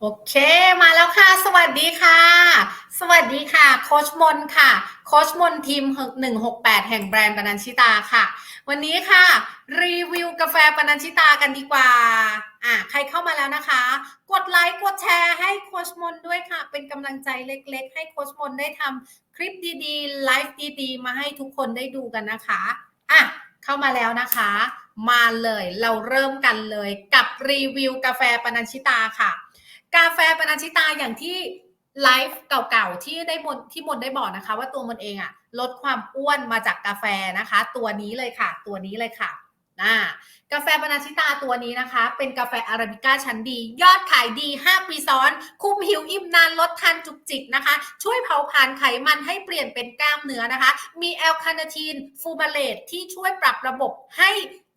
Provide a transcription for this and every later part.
โอเคมาแล้วค่ะ สวัสดีค่ะ สวัสดีค่ะ โคชมนค่ะ โคชมนทีม 168 แห่งแบรนด์ปนัญชิตาค่ะ วันนี้ค่ะ รีวิวกาแฟปนัญชิตากันดีกว่าอะใครเข้ามาแล้วนะคะ กดไลค์กดแชร์ให้โคชมนด้วยค่ะ เป็นกำลังใจเล็กๆ ให้โคชมนได้ทำคลิปดีๆไลฟ์ดีๆ มาให้ทุกคนได้ดูกันนะคะอะเข้ามาแล้วนะคะ มาเลยเราเริ่มกันเลยกับรีวิวกาแฟปนัญชิตาค่ะ กาแฟปนัญชิตาอย่างที่ไลฟ์เก่าๆที่ได้มนที่มนได้บอกนะคะ ว่าตัวมนเองอะลดความอ้วนมาจากกาแฟนะคะ ตัวนี้เลยค่ะ ตัวนี้เลยค่ะอ่ากาแฟปนัญชิตาตัวนี้นะคะ เป็นกาแฟอาราบิก้าชั้นดี ยอดขายดี 5 ปีซ้อน คุมหิวอิ่มนานลดทานจุกจิกนะคะ ช่วยเผาผลาญไขมันให้เปลี่ยนเป็นกล้ามเนื้อนะคะ มีแอลคาเนทีนฟูมาเลตที่ช่วยปรับระบบให้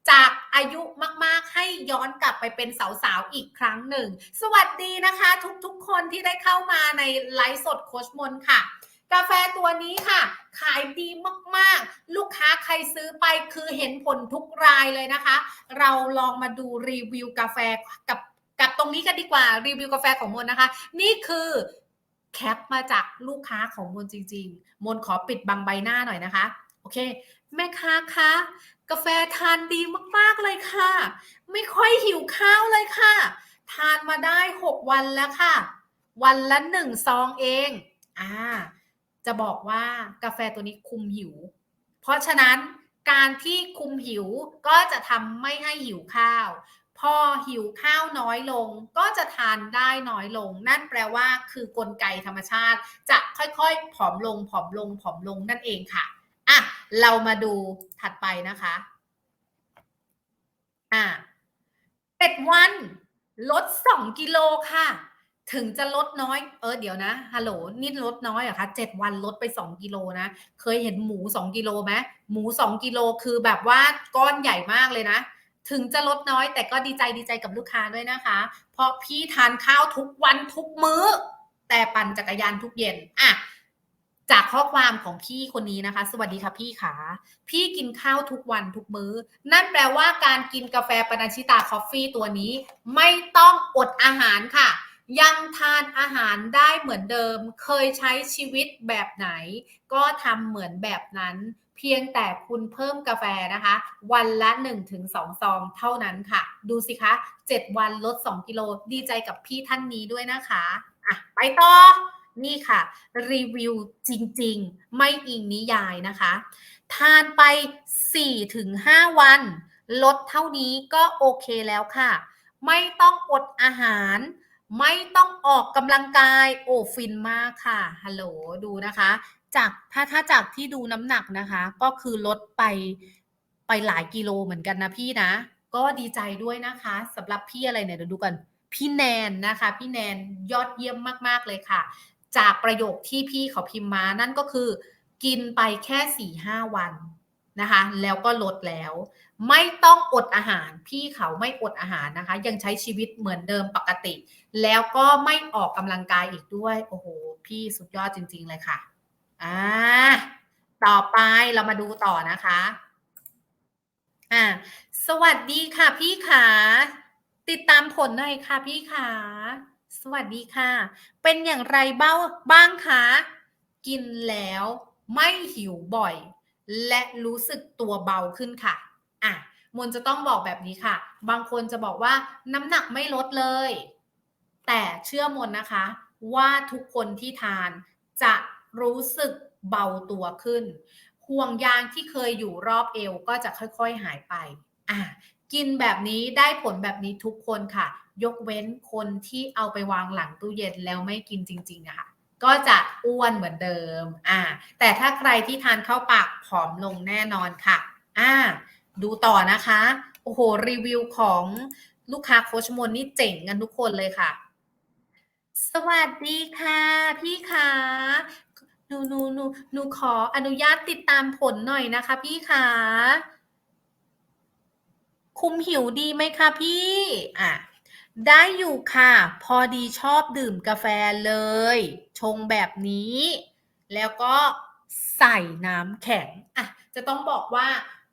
จากอายุมากๆให้ย้อนกลับไปเป็นสาวๆอีกครั้งหนึ่ง สวัสดีนะคะ ทุกๆคนที่ได้เข้ามาในไลฟ์สดโคชมนค่ะ กาแฟตัวนี้ค่ะ ขายดีมากๆ ลูกค้าใครซื้อไปคือเห็นผลทุกรายเลยนะคะ เราลองมาดูรีวิวกาแฟกับกับตรงนี้กันดีกว่ารีวิวกาแฟของมนนะคะ นี่คือแคปมาจากลูกค้าของมนจริง ๆ มนขอปิดบังใบหน้าหน่อยนะคะ โอเค แม่ค้าคะกาแฟทานดีมากๆเลยค่ะ ไม่ค่อยหิวข้าวเลยค่ะ ทานมาได้ 6 วันแล้วค่ะ วันละหนึ่งซองเองอ่าจะบอกว่ากาแฟตัวนี้คุมหิว เพราะฉะนั้นการที่คุมหิวก็จะทำไม่ให้หิวข้าว พอหิวข้าวน้อยลง ก็จะทานได้น้อยลง นั่นแปลว่าคือกลไกธรรมชาติ จะค่อยๆผอมลงผอมลงผอมลงนั่นเองค่ะอะ เรามาดูถัดไปนะคะ อะเจ็ดวันลดสองกิโลค่ะ ถึงจะลดน้อย เออเดี๋ยวนะฮัลโหลนี่ลดน้อยเหรอคะเจ็ดวันลดไปสองกิโลนะ เคยเห็นหมูสองกิโลไหมหมูสองกิโลคือแบบว่าก้อนใหญ่มากเลยนะ ถึงจะลดน้อยแต่ก็ดีใจดีใจกับลูกค้าด้วยนะคะ เพราะพี่ทานข้าวทุกวันทุกมื้อ แต่ปั่นจักรยานทุกเย็นอะ จากข้อความของพี่คนนี้นะคะ สวัสดีค่ะพี่ขาพี่กินข้าวทุกวันทุกมื้อ นั่นแปลว่าการกินกาแฟปนัชิตาคอฟฟี่ตัวนี้ ไม่ต้องอดอาหารค่ะ ยังทานอาหารได้เหมือนเดิม เคยใช้ชีวิตแบบไหน ก็ทำเหมือนแบบนั้น เพียงแต่คุณเพิ่มกาแฟนะคะ วันละ 1-2 ซองเท่านั้นค่ะ ดูสิคะ 7 วันลด 2 กิโล ดีใจกับพี่ท่านนี้ด้วยนะคะ อะ ไปต่อ นี่ค่ะ รีวิวจริงๆ ไม่อิงนิยายนะคะ ทานไป 4-5 วัน ลดเท่านี้ก็โอเคแล้วค่ะ ไม่ต้องอดอาหาร ไม่ต้องออกกำลังกาย โอ้ฟินมากค่ะ ฮัลโหลดูนะคะ จากถ้าถ้าจากที่ดูน้ำหนักนะคะ ก็คือลดไปไปหลายกิโลเหมือนกันนะพี่นะ ก็ดีใจด้วยนะคะสำหรับพี่อะไรเนี่ยเดี๋ยวดูกันพี่แนนนะคะ พี่แนนยอดเยี่ยมมาก ๆ เลยค่ะ จากประโยคที่พี่เขาพิมพ์มานั่นก็คือ กินไปแค่สี่ห้าวันนะคะ แล้วก็ลดแล้ว ไม่ต้องอดอาหาร พี่เขาไม่อดอาหารนะคะ ยังใช้ชีวิตเหมือนเดิมปกติ แล้วก็ไม่ออกกำลังกายอีกด้วย โอ้โห พี่สุดยอดจริง ๆ เลยค่ะอ่าต่อไปเรามาดูต่อนะคะอ่าสวัสดีค่ะพี่ขาติดตามผลหน่อยค่ะพี่ขา สวัสดีค่ะ เป็นอย่างไรบ้างบ้างคะ กินแล้วไม่หิวบ่อย และรู้สึกตัวเบาขึ้นค่ะ อะ มนจะต้องบอกแบบนี้ค่ะ บางคนจะบอกว่าน้ำหนักไม่ลดเลย แต่เชื่อมนนะคะ ว่าทุกคนที่ทานจะรู้สึกเบาตัวขึ้น ห่วงยางที่เคยอยู่รอบเอวก็จะค่อยๆหายไป อะ กินแบบนี้ได้ผลแบบนี้ทุกคนค่ะ ยกเว้นคนที่เอาไปวางหลังตู้เย็นแล้วไม่กินจริงๆอะค่ะก็จะอ้วนเหมือนเดิม อ่า แต่ถ้าใครที่ทานเข้าปากผอมลงแน่นอนค่ะ อ่า ดูต่อนะคะ โอ้โห รีวิวของลูกค้าโคชมนนี่เจ๋งกันทุกคนเลยค่ะ สวัสดีค่ะ พี่คะหนูหนูหนูหนูขออนุญาตติดตามผลหน่อยนะคะ พี่คะ คุมหิวดีไหมคะพี่อะได้อยู่ค่ะ พอดีชอบดื่มกาแฟเลย ชงแบบนี้ แล้วก็ใส่น้ำแข็งอะจะต้องบอกว่า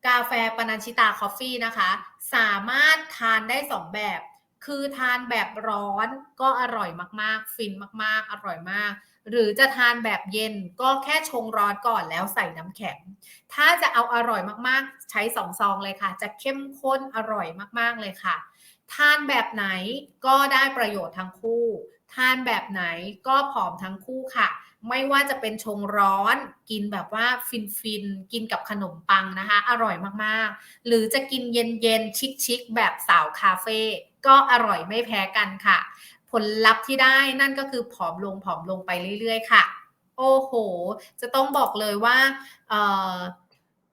กาแฟปนันชิตาคอฟฟี่นะคะ สามารถทานได้สองแบบ คือทานแบบร้อนก็อร่อยมากๆ ฟินมากๆ อร่อยมาก หรือจะทานแบบเย็นก็แค่ชงร้อนก่อนแล้วใส่น้ำแข็ง ถ้าจะเอาอร่อยมากๆ ใช้สองซองเลยค่ะ จะเข้มข้นอร่อยมากๆเลยค่ะ ทานแบบไหนก็ได้ประโยชน์ทั้งคู่ ทานแบบไหนก็ผอมทั้งคู่ค่ะ ไม่ว่าจะเป็นชงร้อน กินแบบว่าฟินฟินกินกับขนมปังนะคะ อร่อยมากๆ หรือจะกินเย็นๆชิคๆแบบสาวคาเฟ่ ก็อร่อยไม่แพ้กันค่ะ ผลลัพธ์ที่ได้นั่นก็คือผอมลงผอมลงไปเรื่อยๆ ค่ะ โอ้โห จะต้องบอกเลยว่า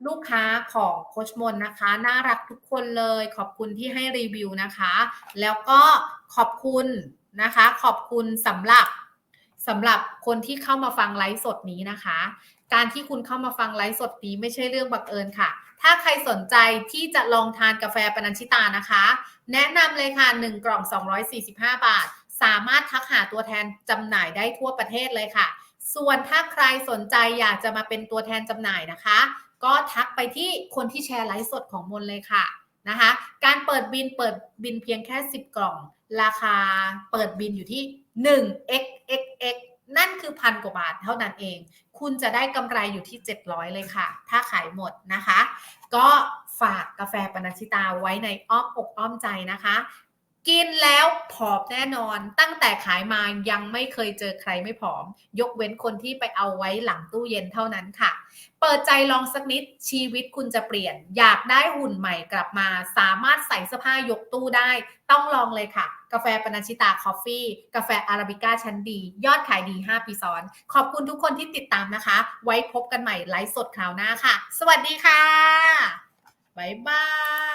ลูกค้าของโคชมนนะคะ น่ารักทุกคนเลยขอบคุณที่ให้รีวิวนะคะ แล้วก็ขอบคุณนะคะ ขอบคุณสำหรับสำหรับคนที่เข้ามาฟังไลฟ์สดนี้นะคะ การที่คุณเข้ามาฟังไลฟ์สดนี้ไม่ใช่เรื่องบังเอิญค่ะ ถ้าใครสนใจที่จะลองทานกาแฟปนัญชิตานะคะ แนะนำเลยค่ะ 1 กล่อง 245 บาท สามารถทักหาตัวแทนจำหน่ายได้ทั่วประเทศเลยค่ะ ส่วนถ้าใครสนใจอยากจะมาเป็นตัวแทนจำหน่ายนะคะ ก็ทักไปที่คนที่แชร์ไลฟ์สดของมนเลยค่ะนะคะ การเปิดบินเปิดบินเพียงแค่ 10 กล่อง ราคาเปิดบินอยู่ที่ 1xxx นั่นคือ พันกว่าบาทเท่านั้นเอง คุณจะได้กำไรอยู่ที่ 700 เลยค่ะ ถ้าขายหมดนะคะ ก็ฝากกาแฟปนัชิตาไว้ในอ้อมอกอ้อมใจนะคะ กินแล้วผอมแน่นอน ตั้งแต่ขายมายังไม่เคยเจอใครไม่ผอม ยกเว้นคนที่ไปเอาไว้หลังตู้เย็นเท่านั้นค่ะ เปิดใจลองสักนิดชีวิตคุณจะเปลี่ยน อยากได้หุ่นใหม่กลับมา สามารถใส่เสื้อผ้ายกตู้ได้ ต้องลองเลยค่ะ กาแฟปนัชิตาคอฟฟี่กาแฟอาราบิก้าชั้นดี ยอดขายดี 5 ปีซ้อน ขอบคุณทุกคนที่ติดตามนะคะ ไว้พบกันใหม่ไลฟ์สดคราวหน้าค่ะ สวัสดีค่ะบ๊ายบาย